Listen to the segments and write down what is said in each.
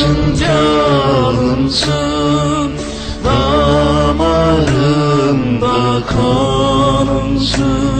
Canımsın canımsın Damarımda kanımsın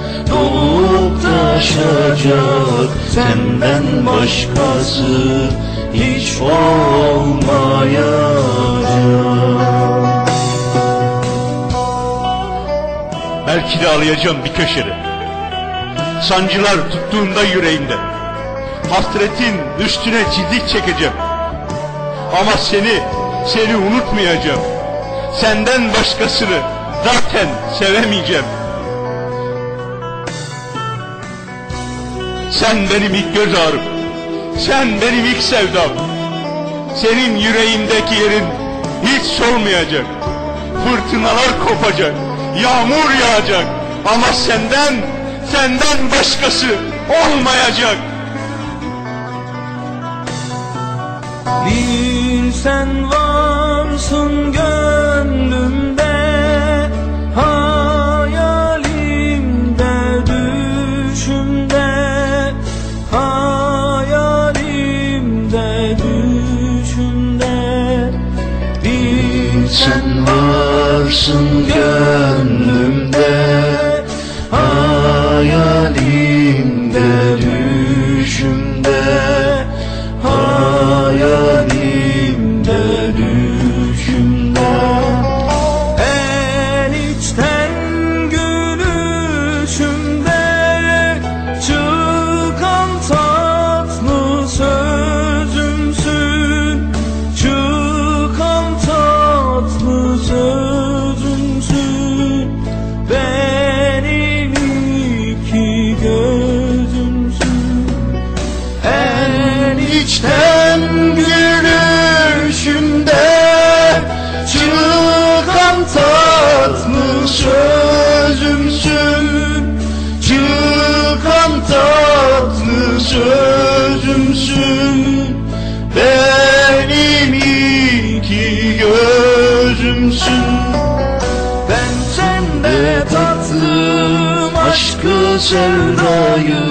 dolup taşacak Senden başkası hiç olmayacak Belki de ağlayacağım bir köşede. Sancılar tuttuğunda yüreğimde. Hasretin üstüne çizik çekeceğim. Ama seni, seni unutmayacağım. Senden başkasını zaten sevemeyeceğim. Sen benim ilk göz ağrım. Sen benim ilk sevdam. Senin yüreğimdeki yerin hiç solmayacak. Fırtınalar kopacak. Yağmur yağacak. Ama senden, senden başkası olmayacak. Bir sen varsın gönlümde sen varsın gönlümde içten gülüşümde Çıkan tatlı sözümsün Çıkan tatlı sözümsün Benim iki gözümsün. Ben sende tattım aşkı sevdayı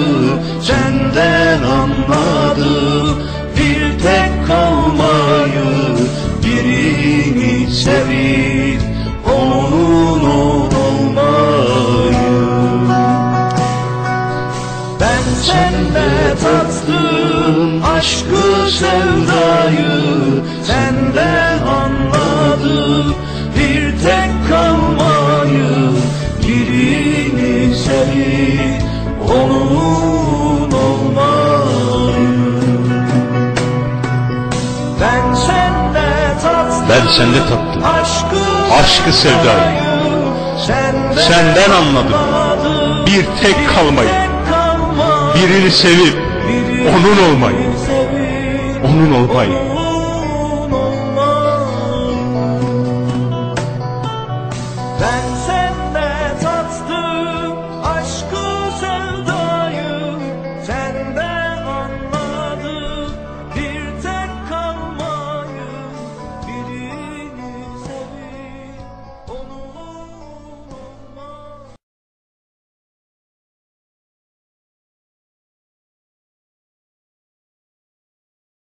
Senden anladım olmayı birini sevip onun olmayı Ben sende tattım aşkı sevdayı senden sende tattım. Aşkı sevdayı. Senden anladım. Bir tek kalmayı. Birini sevip onun olmayı. Onun olmayı. Ben sen